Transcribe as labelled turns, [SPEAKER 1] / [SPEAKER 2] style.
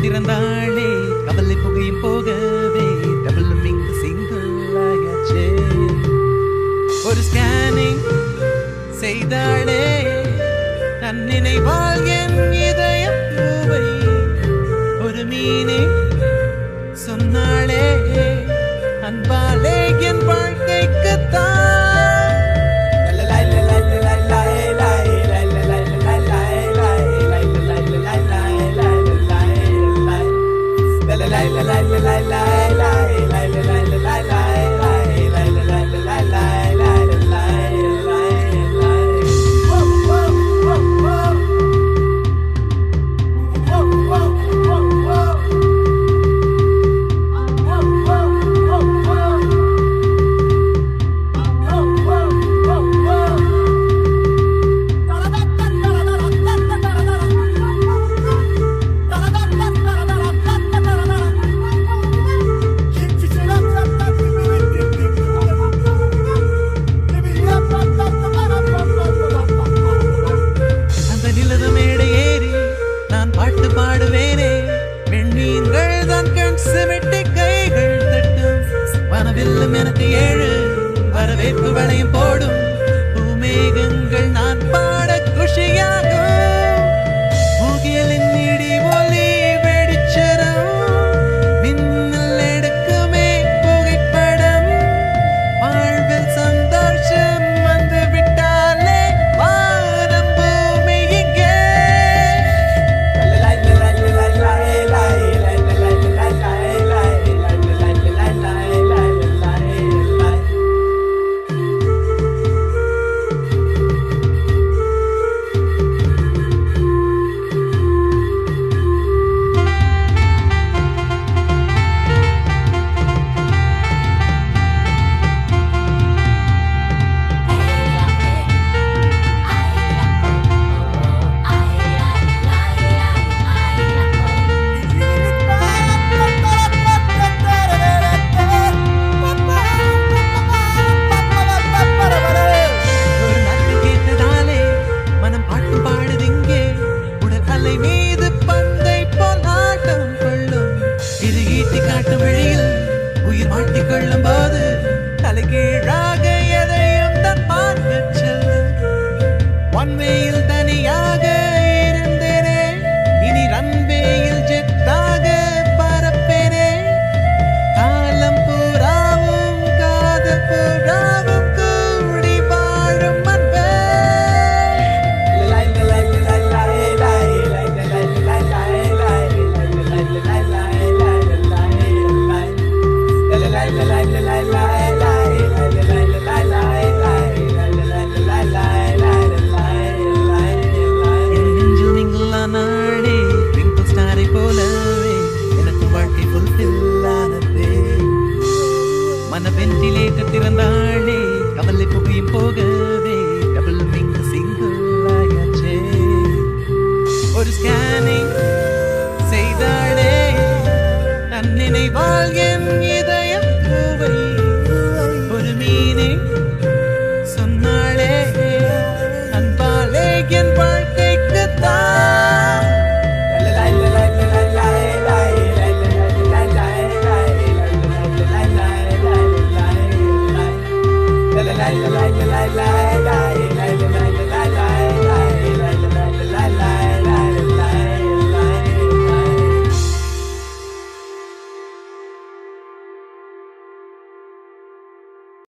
[SPEAKER 1] மன திறந்தாளே கவலை புகையும் போகவே டபுள் இங்கு சிங்கிள் ஆயாச்சே. ஒரு ஸ்கேனிங் செய்தாளே நன்னினைவால் என் இதயம் பூவை ஒரு மீனே சொன்னாளே அன்பா பாடுவேனே பெண்மீன்கள் தான் கண் சிமிட்டி கைகள் தட்டும். வனவில்லும் எனக்கு ஏழு. வரவேற்பு வளையம் போடும். பூமேகங்கள் நான் பாட உடல் மீது பந்தை போல் ஆட்டம் கொள்ளும். இது ஈட்டி காட்டும் வெளியில் உயிர் மாட்டிக் கொள்ளும் போது தலைகீழ்